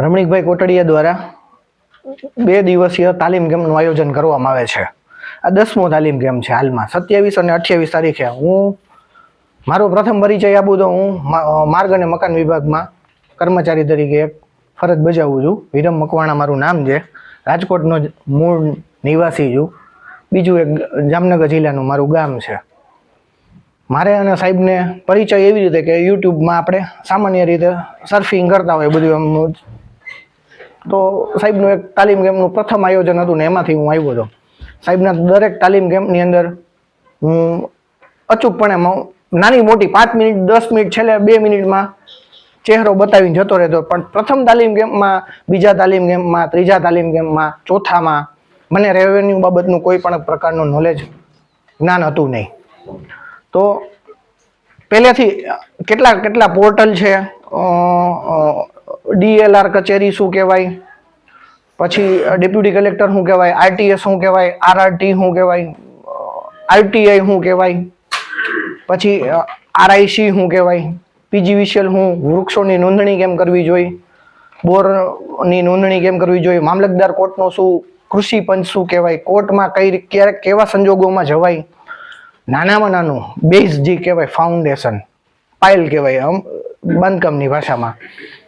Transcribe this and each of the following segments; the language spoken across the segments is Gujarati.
રમણીકભાઈ કોટડિયા દ્વારા બે દિવસીય તાલીમ કેમ્પનું આયોજન કરવામાં આવે છે. આ દસમો તાલીમ કેમ્પ છે હાલમાં. સત્યાવીસ અને અઠ્યાવીસ તારીખે હું, મારો પ્રથમ પરિચય આપું તો હું માર્ગ અને મકાન વિભાગમાં કર્મચારી તરીકે એક ફરજ બજાવું છું. વિરમ મકવાણા મારું નામ છે. રાજકોટનો મૂળ નિવાસી છું. બીજું એક જામનગર જિલ્લાનું મારું ગામ છે. મારે અને સાહેબને પરિચય એવી રીતે કે યુટ્યુબમાં આપણે સામાન્ય રીતે સર્ફિંગ કરતા હોય બધું એમ. તો સાહેબનું એક તાલીમ કેમ્પનું પ્રથમ આયોજન હતું ને એમાંથી હું આવ્યો હતો. સાહેબના દરેક તાલીમ કેમ્પની અંદર હું અચૂકપણે નાની મોટી પાંચ મિનિટ, દસ મિનિટ, છેલ્લે બે મિનિટમાં ચહેરો બતાવીને જતો રહેતો. પણ પ્રથમ તાલીમ કેમ્પમાં, બીજા તાલીમ કેમ્પમાં, ત્રીજા તાલીમ કેમ્પમાં, ચોથામાં મને રેવન્યુ બાબતનું કોઈ પણ પ્રકારનું નોલેજ જ્ઞાન હતું નહીં. તો પહેલેથી કેટલા કેટલા પોર્ટલ છે? ડીએલઆર કચેરી શું કહેવાય? પછી ડેપ્યુટી કલેક્ટર શું કહેવાય? આરટીએસ શું કહેવાય? આરઆરટી શું કહેવાય? આરટીઆઈ શું કહેવાય? પછી આરઆઈસી શું કહેવાય? પીજીવીસીએલ શું? વૃક્ષોની નોંધણી કેમ કરવી જોઈએ? બોરની નોંધણી કેમ કરવી જોઈએ? મામલતદાર કોર્ટનો શું? કૃષિ પંચ શું કહેવાય? કોર્ટમાં કઈ ક્યારેક કેવા સંજોગોમાં જવાય? નાનામાં નાનું, બેઝ જે કહેવાય ફાઉન્ડેશન પાયલ કહેવાય આમ, બાંધકામની ભાષામાં.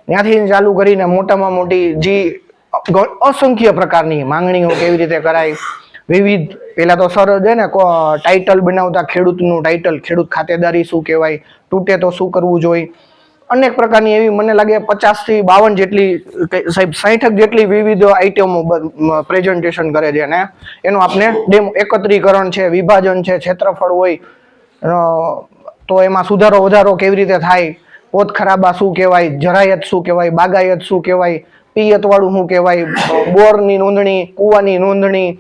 ત્યાંથી ચાલુ કરીને મોટામાં મોટી જે અસંખ્ય પ્રકારની માંગણીઓ કેવી રીતે કરાય? વિવિધ પેલા તો સર છે ને ટાઇટલ બનાવતા ખેડૂતનું ટાઇટલ ખેડૂત ખાતેદારી શું કહેવાય? તૂટે તો શું કરવું જોઈએ? અનેક પ્રકારની એવી મને લાગે પચાસથી બાવન જેટલી સાહેબ સાઠક જેટલી વિવિધ આઇટમો પ્રેઝન્ટેશન કરે છે અને એનું આપણે ડેમો એકત્રીકરણ છે, વિભાજન છે, ક્ષેત્રફળ હોય તો એમાં સુધારો, વધારો કેવી રીતે થાય, પોત ખરાબા શું કહેવાય, જરાયત શું કહેવાય, બાગાયત શું કહેવાય, પિયતવાળું શું કહેવાય, બોરની નોંધણી, કૂવાની નોંધણી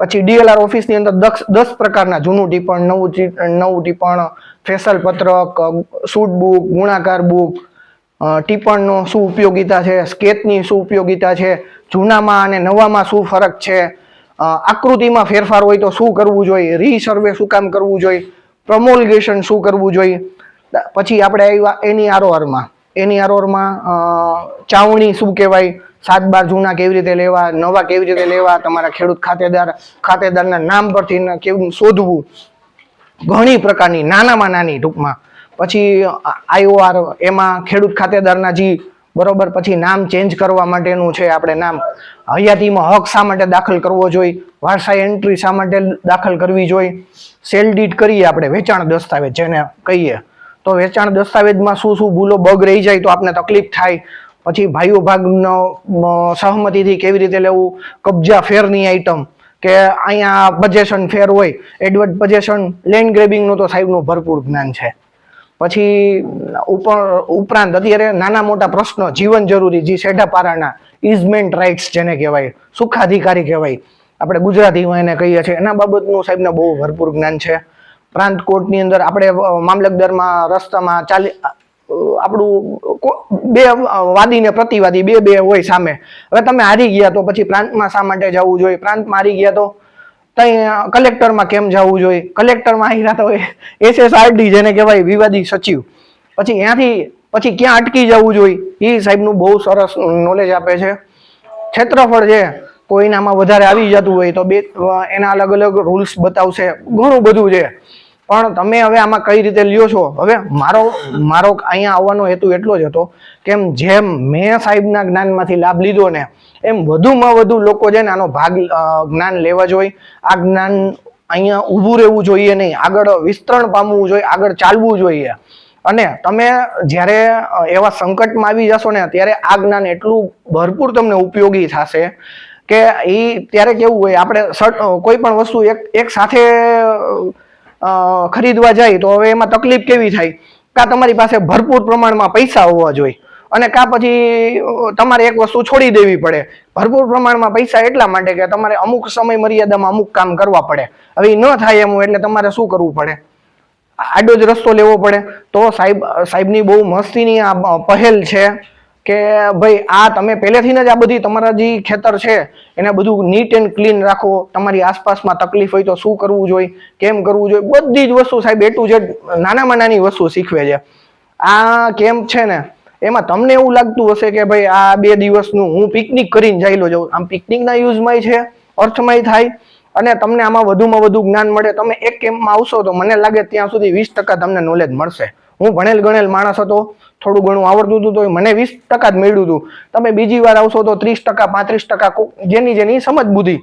પછી ડીએલઆર ઓફિસની અંદર દસ દસ પ્રકારના જૂનું ટીપણ નવું નવું ટીપણ ફેસલ પત્રક, સૂટ બુક, ગુણાકાર બુક ટીપણનો શું ઉપયોગિતા છે, સ્કેચની શું ઉપયોગિતા છે, જૂનામાં અને નવામાં શું ફરક છે આકૃતિમાં ફેરફાર હોય તો શું કરવું જોઈએ, રીસર્વે શું કામ કરવું જોઈએ, પ્રમોલગેશન શું કરવું જોઈએ. પછી આપણે આવ્યા એની આરોહરમાં એની આરોહરમાં ચાવણી શું કહેવાય સાત બાર જૂના કેવી રીતે લેવા, નવા કેવી રીતે લેવા, તમારા ખેડૂત ખાતેદાર, ખાતેદારના નામ પરથી કેવું શોધવું. ઘણી પ્રકારની, નાનામાં નાની ટૂંકમાં. પછી આઈઓઆર એમાં ખેડૂત ખાતેદારના જી, બરોબર, પછી નામ ચેન્જ કરવા માટેનું છે આપણે નામ. હયાતીમાં હક શા માટે દાખલ કરવો જોઈએ? વારસાઈ એન્ટ્રી શા માટે દાખલ કરવી જોઈએ? સેલ ડીટ કરીએ આપણે, વેચાણ દસ્તાવેજ જેને કહીએ. તો વેચાણ દસ્તાવેજમાં શું શું ભૂલો, બગ રહી જાય તો આપને તકલીફ થાય. પછી ભાઈઓ ભાગનો સહમતિથી કેવી રીતે લેવું? કબજા ફેરની આઈટમ કે અહીંયા પજેશન ફેર હોય એડવર્ટ પજેશન લેન્ડ ગ્રેબિંગનું તો સાહેબનું ભરપૂર જ્ઞાન છે. પછી ઉપર ઉપરાંત અત્યારે નાના મોટા પ્રશ્નો, જીવન જરૂરી, જે સેઢાપારાના ઇઝમેન્ટ રાઇટ્સ જેને કહેવાય, સુખાધિકારી કહેવાય, આપણે ગુજરાતીમાં એને કહીએ છીએ, એના બાબતનું સાહેબને બહુ ભરપૂર જ્ઞાન છે. પ્રાંત કોર્ટની અંદર આપણે મામલતદારમાં રસ્તામાં ચાલી આપણું બે વાદી ને પ્રતિવાદી, બે બે હોય સામે. હવે તમે હારી ગયા તો પછી પ્રાંતમાં શા માટે જવું જોઈએ? પ્રાંતમાં હારી ગયા તો ત્યાં કલેક્ટરમાં કેમ જવું જોઈએ? કલેક્ટરમાં હાર્યા તો એસએસઆરડી જેને કહેવાય, વિવાદી સચિવ. પછી ત્યાંથી, પછી ક્યાં અટકી જવું જોઈએ? એ સાહેબનું બહુ સરસ નોલેજ આપે છે. ક્ષેત્રફળ છે કોઈનામાં વધારે આવી જતું હોય તો બે એના અલગ અલગ રૂલ્સ બતાવશે. ઘણું બધું છે. પણ તમે હવે આમાં કઈ રીતે લ્યો છો? હવે મારો મારો અહીંયા આવવાનો હેતુ એટલો જ હતો કેમ જેમ મેં સાહેબના જ્ઞાનમાંથી લાભ લીધો ને, એમ વધુમાં વધુ લોકો છે ને આનો ભાગ જ્ઞાન લેવા જોઈએ આ જ્ઞાન અહીંયા ઊભું રહેવું જોઈએ નહીં. આગળ વિસ્તરણ પામવું જોઈએ, આગળ ચાલવું જોઈએ. અને તમે જ્યારે એવા સંકટમાં આવી જશો ને, ત્યારે આ જ્ઞાન એટલું ભરપૂર તમને ઉપયોગી થશે કે એ ત્યારે કેવું હોય, આપણે કોઈ પણ વસ્તુ એક એક સાથે ખરીદવા જાય તો હવે એમાં તકલીફ કેવી થાય? કાં તમારી પાસે ભરપૂર પ્રમાણમાં પૈસા હોવા જોઈએ અને કા પછી તમારે એક વસ્તુ છોડી દેવી પડે. ભરપૂર પ્રમાણમાં પૈસા એટલા માટે કે તમારે અમુક સમય મર્યાદામાં અમુક કામ કરવા પડે. હવે ન થાય એમ એટલે તમારે શું કરવું પડે? આડો જ રસ્તો લેવો પડે. તો સાહેબ સાહેબની બહુ મસ્તીની આ પહેલ છે. કે ભાઈ, આ તમે પહેલેથી જ આ બધી તમારા જે ખેતર છે, એને બધું નીટ એન્ડ ક્લીન રાખો. તમારી આસપાસમાં તકલીફ હોય તો શું કરવું જોઈએ, કેમ કરવું જોઈએ? બધી જ વસ્તુ સાહેબ એ ટુ ઝેડ નાનામાં નાની વસ્તુ શીખવે છે. આ કેમ્પ છે ને, એમાં તમને એવું લાગતું હશે કે ભાઈ, આ બે દિવસનું હું પિકનિક કરીને જાયેલો જાઉં. આમ પિકનિકના યુઝમાંય છે, અર્થમય થાય. અને તમને આમાં વધુમાં વધુ જ્ઞાન મળે. તમે એક કેમ્પમાં આવશો તો મને લાગે ત્યાં સુધી વીસ ટકા તમને નોલેજ મળશે. હું ભણેલ ગણેલ માણસ હતો, થોડું ઘણું આવડતું હતું તો મને વીસ ટકા જ મળ્યું હતું. તમે બીજી વાર આવશો તો ત્રીસ ટકા, પાંત્રીસ ટકા, કોક જેની જેની સમજ બુદ્ધિ.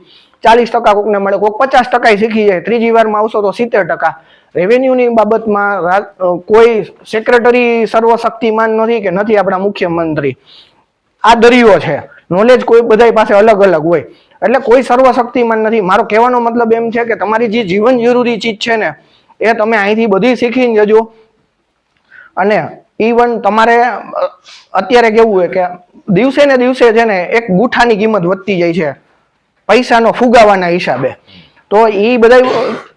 ચાલીસ ટકા કોકને મળે, કોક પચાસ ટકા શીખી જાય. ત્રીજી વારમાં આવશો તો સિત્તેર ટકા. રેવન્યુની બાબતમાં કોઈ સેક્રેટરી સર્વશક્તિમાન નથી કે નથી આપણા મુખ્યમંત્રી. આ દરિયો છે. નોલેજ કોઈ બધાય પાસે અલગ અલગ હોય. એટલે કોઈ સર્વશક્તિમાન નથી. મારો કહેવાનો મતલબ એમ છે કે તમારી જે જીવન જરૂરી ચીજ છે ને, એ તમે અહીંથી બધી શીખીને જજો. અને ઇવન તમારે અત્યારે કેવું હોય કે દિવસે ને દિવસે છે ને એક ગુઠાની કિંમત વધતી જાય છે, પૈસાનો ફુગાવાના હિસાબે. તો એ બધા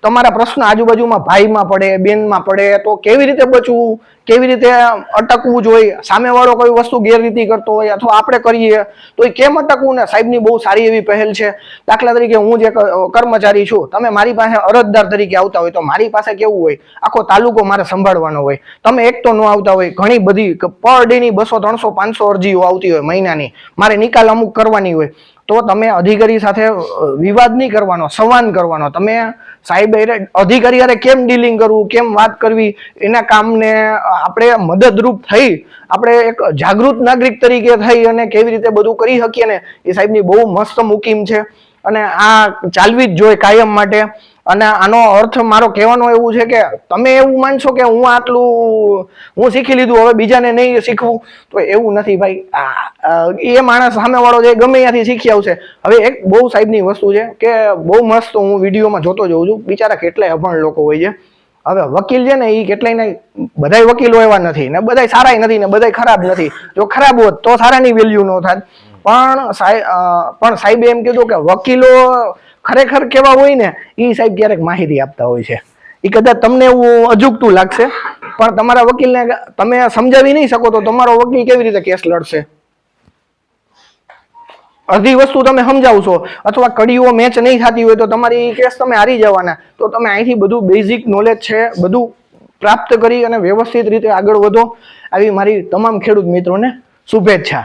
તમારા પ્રશ્ન આજુબાજુમાં ભાઈમાં પડે, બેનમાં પડે, તો કેવી રીતે બચવું? કેવી રીતે અટકવું જોઈએ? સામેવાળો કોઈ વસ્તુ ગેરરીતિ કરતો હોય અથવા આપણે કરીએ, તો એ કેમ અટકવું? ને સાહેબની બહુ સારી એવી પહેલ છે. દાખલા તરીકે હું જે કર્મચારી છું, તમે મારી પાસે અરજદાર તરીકે આવતા હોય, તો મારી પાસે કેવું હોય? આખો તાલુકો મારે સંભાળવાનો હોય. તમે એક તો ન આવતા હોય, ઘણી બધી પર ડેની બસો, ત્રણસો, પાંચસો અરજીઓ આવતી હોય મહિનાની. મારે નિકાલ અમુક કરવાની હોય. તો તમે અધિકારી સાથે વિવાદ નહીં કરવાનો, સંવાદ કરવાનો. તમે સાહેબ અધિકારી અરે કેમ ડીલિંગ કરવું, કેમ વાત કરવી, એના કામને આપણે મદદરૂપ થઈ, આપણે એક જાગૃત નાગરિક તરીકે થઈ અને કેવી રીતે બધું કરી શકીએ ને, એ સાહેબની બહુ મસ્ત મુકીમ છે. અને આ ચાલવી જ જોઈએ કાયમ માટે. અને આનો અર્થ મારો કહેવાનો એવું છે કે તમે એવું માનશો કે હું આટલું, હું શીખી લીધું, હવે બીજાને નહીં શીખવું? તો એવું નથી ભાઈ. એ માણસ સામેવાળો જે ગમે ત્યાંથી શીખી આવશે. હવે એક બહુ સાહેબની વસ્તુ છે કે બહુ મસ્ત હું વિડીયોમાં જોતો જઉં છું. બિચારા કેટલાય અભણ લોકો હોય છે. હવે વકીલ છે ને એ કેટલાય ને બધાય વકીલો એવા નથી ને બધાય સારાય નથી ને બધાય ખરાબ નથી. જો ખરાબ હોત તો સારાની વેલ્યુ ન થાત. પણ સાહેબ પણ સાહેબે એમ કીધું કે વકીલો ખરેખર કેવા હોય ને એ સાહેબ ક્યારેક માહિતી આપતા હોય છે. એ કદાચ તમને એવું અજુગતું લાગશે, પણ તમારા વકીલને તમે સમજાવી નહીં શકો તો તમારો વકીલ કેવી રીતે કેસ લડશે? અડધી વસ્તુ તમે સમજાવશો, અથવા કડીઓ મેચ નહીં થતી હોય તો તમારી કેસ તમે હારી જવાના. તો તમે અહીંથી બધું બેઝિક નોલેજ છે, બધું પ્રાપ્ત કરી અને વ્યવસ્થિત રીતે આગળ વધો. આવી મારી તમામ ખેડૂત મિત્રોને શુભેચ્છા.